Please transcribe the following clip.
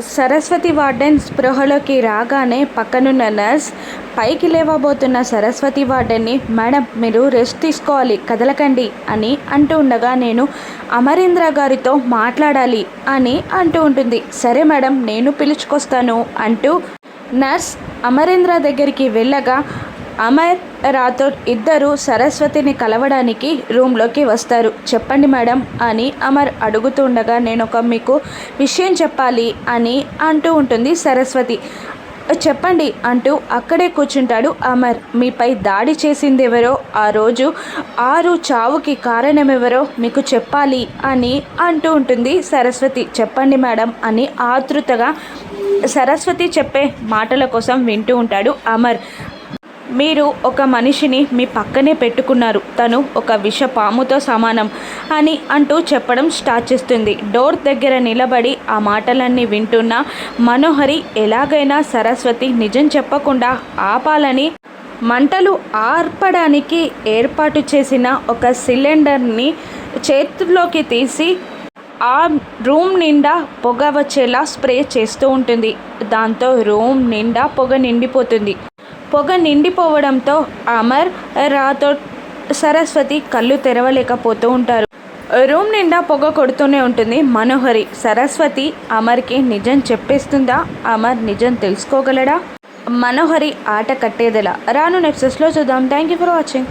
Saraswati warden స్పృహలోకి రాగానే పక్కనున్న నర్స్ పైకి లేవబోతున్న సరస్వతి వార్డెన్ని మేడం మీరు రెస్ట్ తీసుకోవాలి కదలకండి అని అంటూ ఉండగా నేను అమరేంద్ర గారితో మాట్లాడాలి అని అంటూ ఉంటుంది. సరే మేడం నేను పిలుచుకొస్తాను అంటూ నర్స్ అమరేంద్ర దగ్గరికి వెళ్ళగా అమర్ రాథోడ్ ఇద్దరు సరస్వతిని కలవడానికి రూమ్లోకి వస్తారు. చెప్పండి మేడం అని అమర్ అడుగుతుండగా నేను ఒక మీకు విషయం చెప్పాలి అని అంటూ ఉంటుంది సరస్వతి. చెప్పండి అంటూ అక్కడే కూర్చుంటాడు అమర్. మీపై దాడి చేసింది ఎవరో ఆ రోజు ఆరు చావుకి కారణమెవరో మీకు చెప్పాలి అని అంటూ ఉంటుంది సరస్వతి. చెప్పండి మేడం అని ఆతృతగా సరస్వతి చెప్పే మాటల కోసం వింటూ ఉంటాడు అమర్. మీరు ఒక మనిషిని మీ పక్కనే పెట్టుకున్నారు. తను ఒక విష పాముతో సమానం అని అంటూ చెప్పడం స్టార్ట్ చేస్తుంది. డోర్ దగ్గర నిలబడి ఆ మాటలన్నీ వింటున్న మనోహరి ఎలాగైనా సరస్వతి నిజం చెప్పకుండా ఆపాలని మంటలు ఆర్పడానికి ఏర్పాటు చేసిన ఒక సిలిండర్ని చేతుల్లోకి తీసి ఆ రూమ్ నిండా పొగ వచ్చేలా స్ప్రే చేస్తూ ఉంటుంది. దాంతో రూమ్ నిండా పొగ నిండిపోతుంది. పొగ నిండిపోవడంతో అమర్ రాథోడ్ సరస్వతి కళ్ళు తెరవలేకపోతూ ఉంటారు. రూమ్ నిండా పొగ కొడుతూనే ఉంటుంది మనోహరి. సరస్వతి అమర్కి నిజం చెప్పేస్తుందా? అమర్ నిజం తెలుసుకోగలడా? మనోహరి ఆట కట్టేదెలా? రాను నెప్సెస్లో చూద్దాం. Thank you for watching.